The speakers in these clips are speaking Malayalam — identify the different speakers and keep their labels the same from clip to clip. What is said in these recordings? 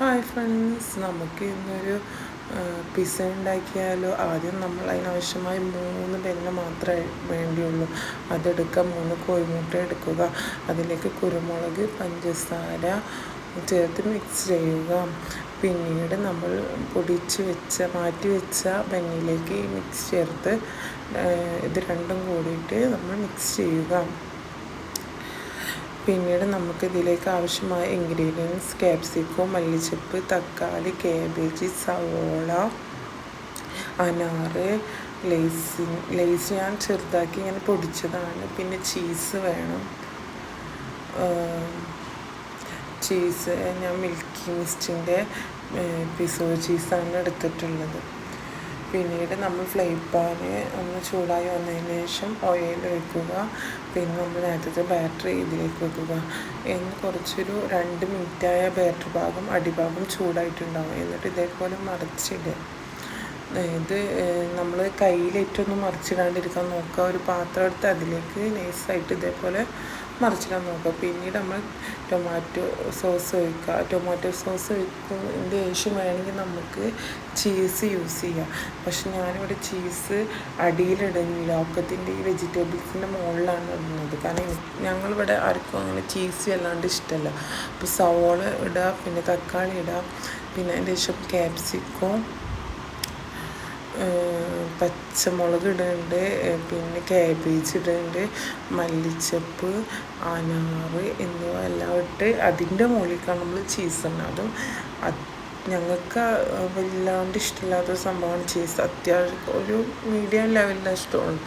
Speaker 1: ഹായ് ഫ്രണ്ട്സ് നമുക്ക് ഇന്നൊരു പിസ ഉണ്ടാക്കിയാലോ? ആദ്യം നമ്മൾ അതിനാവശ്യമായി മൂന്ന് തെങ്ങ് മാത്രമേ വേണ്ടിയുള്ളൂ. അതെടുക്കുക മൂന്ന് കോഴിമുട്ട എടുക്കുക. അതിലേക്ക് കുരുമുളക് പഞ്ചസാര ചേർത്ത് മിക്സ് ചെയ്യുക. പിന്നീട് നമ്മൾ പൊടിച്ച് വെച്ച മാറ്റി വെച്ച ബന്നിലേക്ക് മിക്സ് ചേർത്ത് ഇത് രണ്ടും കൂടിയിട്ട് നമ്മൾ മിക്സ് ചെയ്യുക. പിന്നീട് നമുക്ക് ഇതിലേക്ക് ആവശ്യമായ ഇൻഗ്രീഡിയൻസ് ക്യാപ്സിക്കോ മല്ലിച്ചപ്പ് തക്കാളി കാബേജ് സവോള അനാറ് ലേസ് ലേസ് ഞാൻ ചെറുതാക്കി ഇങ്ങനെ പൊടിച്ചതാണ്. പിന്നെ ചീസ് വേണം. ചീസ് ഞാൻ മിൽക്കി മിസ്റ്റിന്റെ പിസോ ചീസാണ് എടുത്തിട്ടുള്ളത്. പിന്നീട് നമ്മൾ ഫ്ലൈ പാന് ഒന്ന് ചൂടായി വന്നതിന് ശേഷം ഓയിൽ ഒഴിക്കുക. പിന്നെ നമ്മൾ നേരത്തെ ബാറ്ററി ഇതിലേക്ക് വെക്കുക. എന്ന് കുറച്ചൊരു രണ്ട് മിനിറ്റായ ബാറ്ററി ഭാഗം അടിഭാഗം ചൂടായിട്ടുണ്ടാകും എന്നിട്ട് ഇതേപോലെ മറിച്ചിടുക. ഇത് നമ്മൾ കയ്യിലേറ്റൊന്നും മറിച്ചിടാണ്ടിരിക്കാൻ നോക്കുക. ഒരു പാത്രം എടുത്ത് അതിലേക്ക് നൈസായിട്ട് ഇതേപോലെ മറിച്ചിടാൻ നോക്കുക. പിന്നീട് നമ്മൾ ടൊമാറ്റോ സോസ് ഒഴിക്കുക. ടൊമാറ്റോ സോസ് ഒഴിക്കുന്നതിന്റെ ശേഷം വേണമെങ്കിൽ നമുക്ക് ചീസ് യൂസ് ചെയ്യാം. പക്ഷെ ഞാനിവിടെ ചീസ് അടിയിലിടുന്നില്ല. ഒക്കത്തിന്റെ ഈ വെജിറ്റബിൾസിന്റെ മുകളിലാണ് ഇടുന്നത്. കാരണം ഞങ്ങളിവിടെ ആർക്കും അങ്ങനെ ചീസ് അല്ലാണ്ട് ഇഷ്ടമല്ല. അപ്പോൾ സവോള ഇടുക പിന്നെ തക്കാളി ഇടുക പിന്നെ അതിന്റെ ശേഷം ക്യാപ്സിക്കോ പച്ചമുളക് ഇടുന്നുണ്ട് പിന്നെ കാബേജ് ഇടുന്നുണ്ട് മല്ലിച്ചപ്പ് അനാറ് എന്നിവ എല്ലാം ഇട്ട് അതിന്റെ മുകളിലേക്കാണ് നമ്മൾ ചീസ് ഇടുന്നത് അതും ഞങ്ങൾക്ക് വല്ലാണ്ട് ഇഷ്ടമില്ലാത്ത സംഭവമാണ് ചീസ് അത്യാവശ്യം ഒരു മീഡിയം ലെവലിന്റെ ഇഷ്ടമാണ്.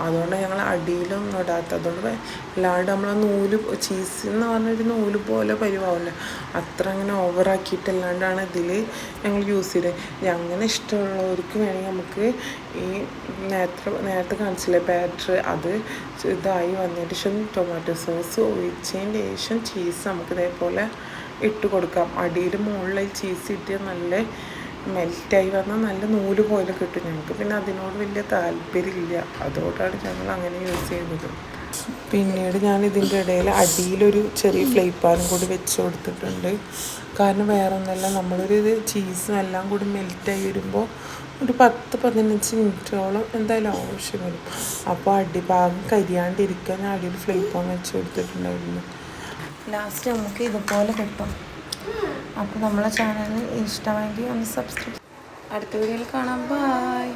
Speaker 1: അതുകൊണ്ട് ഞങ്ങൾ അടിയിലൊന്നും ഇടാത്ത അതുകൊണ്ട് വല്ലാണ്ട് നമ്മൾ നൂൽ ചീസ് എന്ന് പറഞ്ഞൊരു നൂൽ പോലെ പരിവാവില്ല അത്ര അങ്ങനെ ഓവറാക്കിയിട്ടല്ലാണ്ടാണ് ഇതിൽ ഞങ്ങൾ യൂസ് ചെയ്തത് അങ്ങനെ ഇഷ്ടമുള്ളവർക്ക് വേണമെങ്കിൽ നമുക്ക് ഈ നേരത്തെ നേരത്തെ കാണിച്ചില്ലേ ബാറ്റർ അത് ഇതായി വന്നതിന് ശേഷം ടൊമാറ്റോ സോസ് ഒഴിച്ചതിന് ശേഷം ചീസ് നമുക്ക് ഇതേപോലെ ഇട്ട് കൊടുക്കാം. അടിയിൽ മുകളിൽ ചീസ് ഇട്ട് നല്ല മെൽറ്റായി വന്നാൽ നല്ല നൂൽ പോലെ കിട്ടും ഞങ്ങൾക്ക്. പിന്നെ അതിനോട് വലിയ താല്പര്യമില്ല. അതുകൊണ്ടാണ് ഞങ്ങൾ അങ്ങനെ യൂസ് ചെയ്യുന്നത്. പിന്നീട് ഞാൻ ഇതിന്റെ ഇടയിൽ അടിയിലൊരു ചെറിയ ഫ്ലൈ പാനും കൂടി വെച്ച് കൊടുത്തിട്ടുണ്ട്. കാരണം വേറെ ഒന്നല്ല നമ്മളൊരു ചീസും എല്ലാം കൂടി മെൽറ്റായി വരുമ്പോൾ ഒരു പത്ത് പതിനഞ്ച് മിനിറ്റോളം എന്തായാലും ആവശ്യം വരും. അപ്പോൾ അടിഭാഗം കരിയാണ്ടിരിക്കാൻ അടിയിൽ ഫ്ലൈ പാൻ വെച്ച് കൊടുത്തിട്ടുണ്ടായിരുന്നു. ലാസ്റ്റ് നമുക്ക് ഇതുപോലെ കിട്ടും. അപ്പോൾ നമ്മളെ ചാനൽ ഇഷ്ടമായെങ്കിൽ ഒന്ന് സബ്സ്ക്രൈബ് അടുത്ത വീഡിയോയിൽ കാണാം. ബായ്